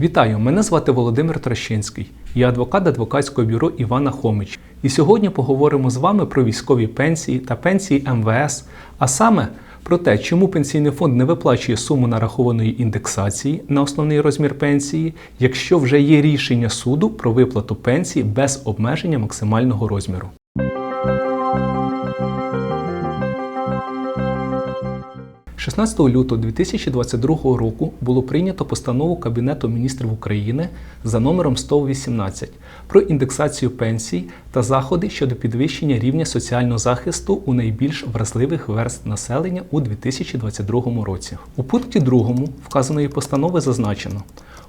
Вітаю! Мене звати Володимир Трощинський. Я адвокат адвокатського бюро Івана Хомич. І сьогодні поговоримо з вами про військові пенсії та пенсії МВС, а саме про те, чому пенсійний фонд не виплачує суму нарахованої індексації на основний розмір пенсії, якщо вже є рішення суду про виплату пенсії без обмеження максимального розміру. – 16 лютого 2022 року було прийнято постанову Кабінету міністрів України за номером 118 про індексацію пенсій та заходи щодо підвищення рівня соціального захисту у найбільш вразливих верст населення у 2022 році. У пункті 2 вказаної постанови зазначено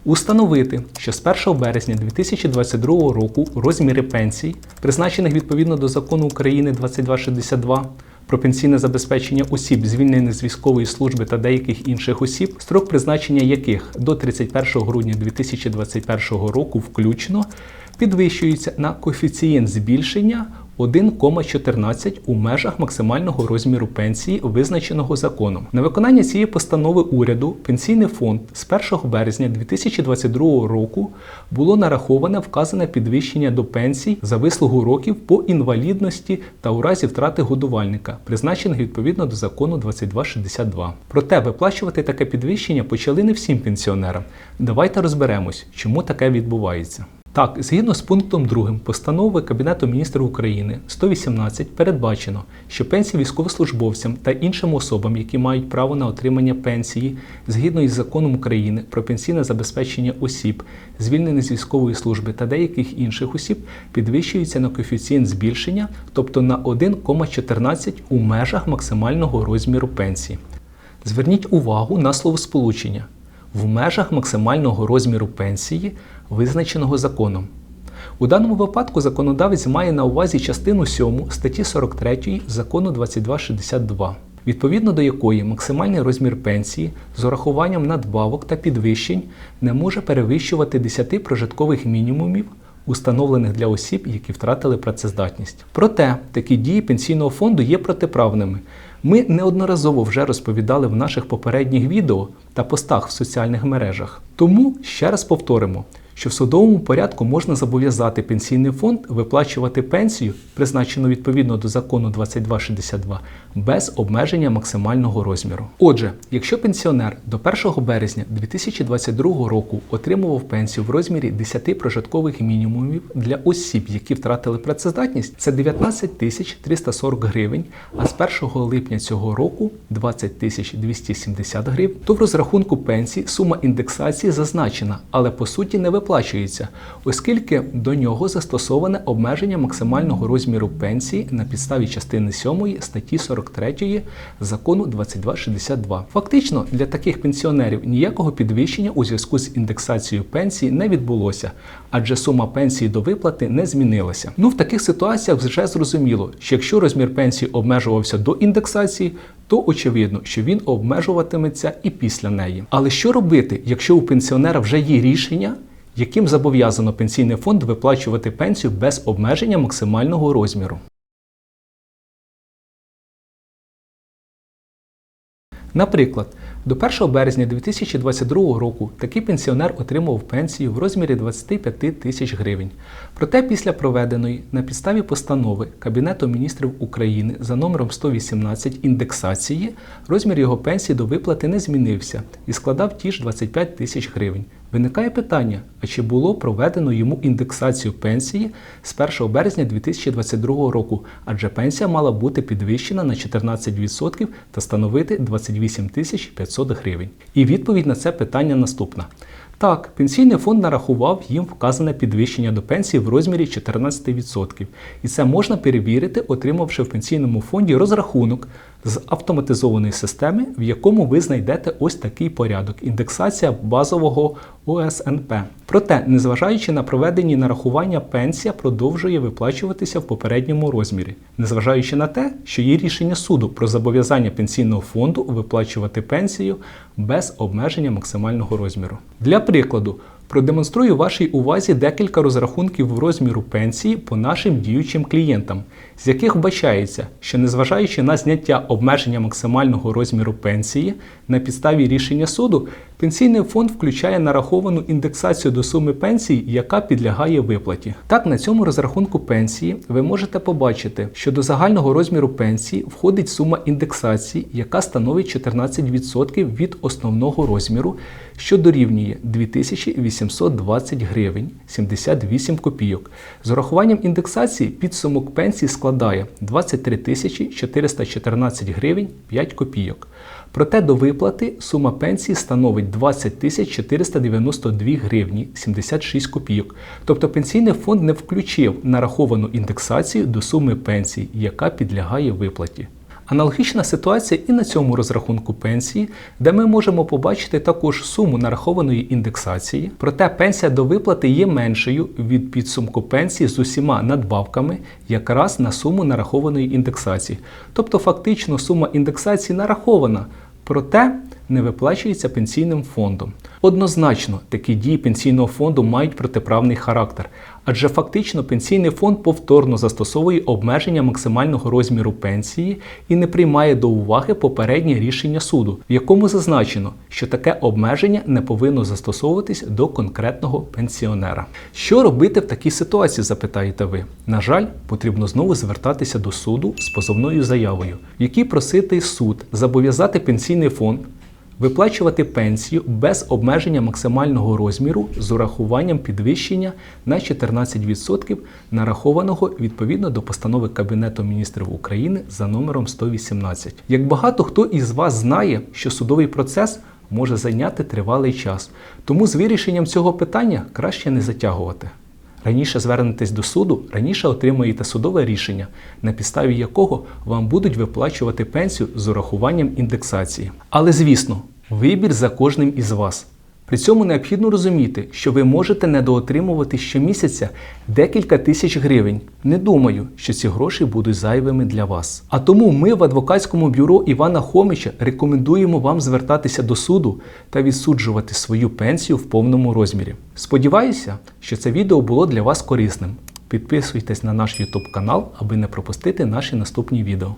установити, що з 1 березня 2022 року розміри пенсій, призначених відповідно до закону України 2262, про пенсійне забезпечення осіб, звільнених з військової служби та деяких інших осіб, строк призначення яких до 31 грудня 2021 року включно підвищується на коефіцієнт збільшення 1,14 у межах максимального розміру пенсії, визначеного законом. На виконання цієї постанови уряду Пенсійний фонд з 1 березня 2022 року було нараховане вказане підвищення до пенсій за вислугу років по інвалідності та у разі втрати годувальника, призначених відповідно до закону 2262. Проте виплачувати таке підвищення почали не всім пенсіонерам. Давайте розберемось, чому таке відбувається. Так, згідно з пунктом 2 постанови Кабінету міністрів України 118 передбачено, що пенсії військовослужбовцям та іншим особам, які мають право на отримання пенсії, згідно із законом України про пенсійне забезпечення осіб, звільнених з військової служби та деяких інших осіб, підвищуються на коефіцієнт збільшення, тобто на 1,14 у межах максимального розміру пенсії. Зверніть увагу на словосполучення в межах максимального розміру пенсії, визначеного законом. У даному випадку законодавець має на увазі частину 7 статті 43 закону 2262, відповідно до якої максимальний розмір пенсії з урахуванням надбавок та підвищень не може перевищувати 10 прожиткових мінімумів. Установлених для осіб, які втратили працездатність. Проте такі дії пенсійного фонду є протиправними. Ми неодноразово вже розповідали в наших попередніх відео та постах в соціальних мережах. Тому ще раз повторимо, що в судовому порядку можна зобов'язати пенсійний фонд виплачувати пенсію, призначену відповідно до закону 2262, без обмеження максимального розміру. Отже, якщо пенсіонер до 1 березня 2022 року отримував пенсію в розмірі 10 прожиткових мінімумів для осіб, які втратили працездатність, це 19 тисяч 340 гривень, а з 1 липня цього року 20 тисяч 270 гривень, то в розрахунку пенсії сума індексації зазначена, але по суті не виплачується, оскільки до нього застосоване обмеження максимального розміру пенсії на підставі частини 7 статті 43 закону 2262. Фактично для таких пенсіонерів ніякого підвищення у зв'язку з індексацією пенсії не відбулося, адже сума пенсії до виплати не змінилася. Ну в таких ситуаціях вже зрозуміло, що якщо розмір пенсії обмежувався до індексації, то очевидно, що він обмежуватиметься і після неї. Але що робити, якщо у пенсіонера вже є рішення? Яким зобов'язано пенсійний фонд виплачувати пенсію без обмеження максимального розміру. Наприклад, до 1 березня 2022 року такий пенсіонер отримував пенсію в розмірі 25 тисяч гривень. Проте після проведеної на підставі постанови Кабінету міністрів України за номером 118 індексації розмір його пенсії до виплати не змінився і складав ті ж 25 тисяч гривень. Виникає питання, а чи було проведено йому індексацію пенсії з 1 березня 2022 року, адже пенсія мала бути підвищена на 14% та становити 28 тисяч 500 гривень. І відповідь на це питання наступна. Так, пенсійний фонд нарахував їм вказане підвищення до пенсії в розмірі 14%. І це можна перевірити, отримавши в пенсійному фонді розрахунок з автоматизованої системи, в якому ви знайдете ось такий порядок індексація базового ОСНП. Проте, незважаючи на проведені нарахування, пенсія продовжує виплачуватися в попередньому розмірі, незважаючи на те, що є рішення суду про зобов'язання пенсійного фонду виплачувати пенсію без обмеження максимального розміру. Для прикладу. Продемонструю вашій увазі декілька розрахунків розміру пенсії по нашим діючим клієнтам, з яких вбачається, що незважаючи на зняття обмеження максимального розміру пенсії на підставі рішення суду, Пенсійний фонд включає нараховану індексацію до суми пенсії, яка підлягає виплаті. Так, на цьому розрахунку пенсії ви можете побачити, що до загального розміру пенсії входить сума індексації, яка становить 14% від основного розміру, що дорівнює 2820 гривень 78 копійок. З урахуванням індексації підсумок пенсії складає 23 414 гривень 5 копійок. Проте до виплати сума пенсії становить 20 492 гривні 76 копійок. Тобто пенсійний фонд не включив нараховану індексацію до суми пенсії, яка підлягає виплаті. Аналогічна ситуація і на цьому розрахунку пенсії, де ми можемо побачити також суму нарахованої індексації, проте пенсія до виплати є меншою від підсумку пенсії з усіма надбавками якраз на суму нарахованої індексації. Тобто фактично сума індексації нарахована, проте не виплачується пенсійним фондом. Однозначно, такі дії пенсійного фонду мають протиправний характер, адже фактично пенсійний фонд повторно застосовує обмеження максимального розміру пенсії і не приймає до уваги попереднє рішення суду, в якому зазначено, що таке обмеження не повинно застосовуватись до конкретного пенсіонера. Що робити в такій ситуації, запитаєте ви? На жаль, потрібно знову звертатися до суду з позовною заявою, в якій просити суд зобов'язати пенсійний фонд виплачувати пенсію без обмеження максимального розміру з урахуванням підвищення на 14% нарахованого відповідно до постанови Кабінету міністрів України за номером 118. Як багато хто із вас знає, що судовий процес може зайняти тривалий час, тому з вирішенням цього питання краще не затягувати. Раніше звернетесь до суду, раніше отримуєте судове рішення, на підставі якого вам будуть виплачувати пенсію з урахуванням індексації. Але звісно, вибір за кожним із вас. При цьому необхідно розуміти, що ви можете недоотримувати щомісяця декілька тисяч гривень. Не думаю, що ці гроші будуть зайвими для вас. А тому ми в адвокатському бюро Івана Хомича рекомендуємо вам звертатися до суду та відсуджувати свою пенсію в повному розмірі. Сподіваюся, що це відео було для вас корисним. Підписуйтесь на наш YouTube канал, аби не пропустити наші наступні відео.